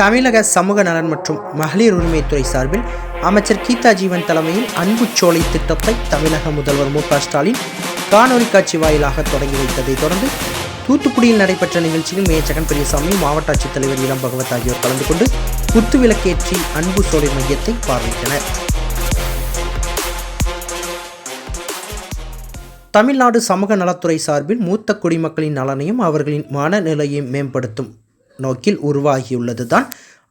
தமிழக சமூக நலன் மற்றும் மகளிர் உரிமைத்துறை சார்பில் அமைச்சர் கீதா ஜீவன் தலைமையில் அன்புச்சோலை திட்டத்தை தமிழக முதல்வர் மு ஸ்டாலின் காணொலி காட்சி வாயிலாக தொடங்கி வைத்ததைத் தொடர்ந்து தூத்துக்குடியில் நடைபெற்ற நிகழ்ச்சியில் மேச்சகன் பெரியசாமி மாவட்ட ஆட்சித்தலைவர் இளம் பகவத் ஆகியோர் கலந்து கொண்டு குத்து விளக்கேற்றி அன்பு சோலை மையத்தை பார்வையிட்டனர். தமிழ்நாடு சமூக நலத்துறை சார்பில் மூத்த குடிமக்களின் நலனையும் அவர்களின் மனநிலையையும் மேம்படுத்தும் நோக்கில் உருவாகியுள்ளது தான்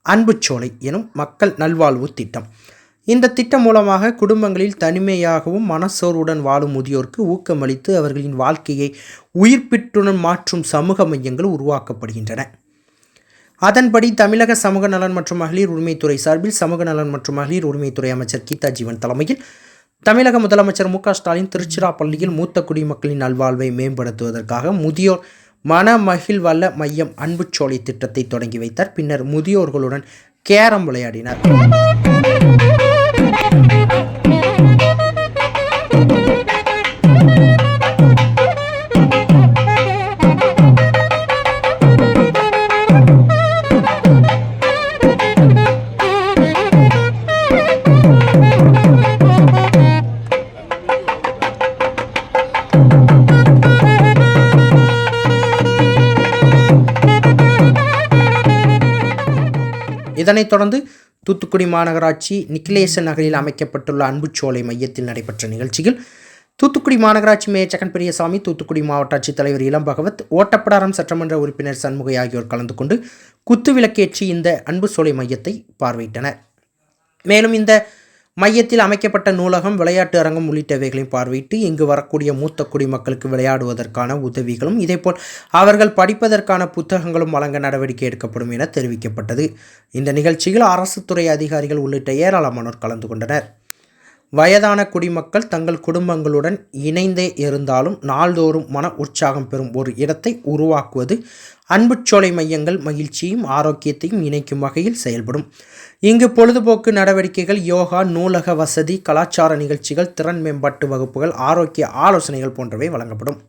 அன்புச்சோலை எனும் மக்கள் நல்வாழ்வு திட்டம். இந்த திட்டம் மூலமாக குடும்பங்களில் தனிமையாகவும் மனசோர்வுடன் வாழும் முதியோருக்கு ஊக்கமளித்து அவர்களின் வாழ்க்கையை உயிர்ப்பிற்றுடன் மாற்றும் சமூக மையங்கள் உருவாக்கப்படுகின்றன. அதன்படி தமிழக சமூக நலன் மற்றும் மகளிர் உரிமைத்துறை சார்பில் சமூக நலன் மற்றும் மகளிர் உரிமைத்துறை அமைச்சர் கீதா ஜீவன் தலைமையில் தமிழக முதலமைச்சர் மு க ஸ்டாலின் திருச்சிராப்பள்ளியில் மூத்த குடிமக்களின் நல்வாழ்வை மேம்படுத்துவதற்காக முதியோர் மன மகிழ்வல்ல மையம் அன்புச்சோலை திட்டத்தை தொடங்கி வைத்தார். பின்னர் முதியோர்களுடன் கேரம் விளையாடினார். இதனைத் தொடர்ந்து தூத்துக்குடி மாநகராட்சி நிக்கிலேசன் நகரில் அமைக்கப்பட்டுள்ள அன்புச்சோலை மையத்தில் நடைபெற்ற நிகழ்ச்சியில் தூத்துக்குடி மாநகராட்சி மேயர் ஜெகன் பெரியசாமி தூத்துக்குடி மாவட்ட ஆட்சித்தலைவர் இளம் பகவத் ஓட்டப்படாரம் சட்டமன்ற உறுப்பினர் சண்முகை ஆகியோர் கலந்து கொண்டு குத்து விளக்கேற்றி இந்த அன்பு சோலை மையத்தை பார்வையிட்டனர். மேலும் இந்த மையத்தில் அமைக்கப்பட்ட நூலகம் விளையாட்டு அரங்கம் உள்ளிட்டவைகளையும் பார்வையிட்டு இங்கு வரக்கூடிய மூத்த குடிமக்களுக்கு விளையாடுவதற்கான உதவிகளும் இதேபோல் அவர்கள் படிப்பதற்கான புத்தகங்களும் வழங்க நடவடிக்கை எடுக்கப்படும் என தெரிவிக்கப்பட்டது. இந்த நிகழ்ச்சியில் அரசு துறை அதிகாரிகள் உள்ளிட்ட ஏராளமானோர் கலந்து கொண்டனர். வயதான குடிமக்கள் தங்கள் குடும்பங்களுடன் இணைந்தே இருந்தாலும் நாள்தோறும் மன உற்சாகம் பெறும் ஒரு இடத்தை உருவாக்குவது அன்புச்சோலை மையங்கள் மகிழ்ச்சியும் ஆரோக்கியத்தையும் இணைக்கும் வகையில் செயல்படும். இங்கு பொழுதுபோக்கு நடவடிக்கைகள் யோகா நூலக வசதி கலாச்சார நிகழ்ச்சிகள் திறன் மேம்பாட்டு வகுப்புகள் ஆரோக்கிய ஆலோசனைகள் போன்றவை வழங்கப்படும்.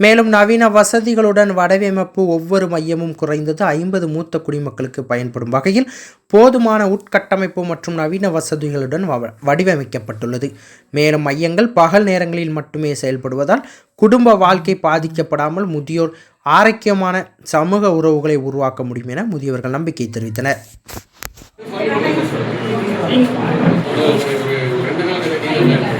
மேலும் நவீன வசதிகளுடன் வடிவமைப்பு ஒவ்வொரு மையமும் குறைந்தது ஐம்பது மூத்த குடிமக்களுக்கு பயன்படும் வகையில் போதுமான உட்கட்டமைப்பு மற்றும் நவீன வசதிகளுடன் வ- வடிவமைக்கப்பட்டுள்ளது. மேலும் மையங்கள் பகல் நேரங்களில் மட்டுமே செயல்படுவதால் குடும்ப வாழ்க்கை பாதிக்கப்படாமல் முதியோர் ஆரோக்கியமான சமூக உறவுகளை உருவாக்க முடியும் என முதியவர்கள் நம்பிக்கை தெரிவித்தனர். ஒரு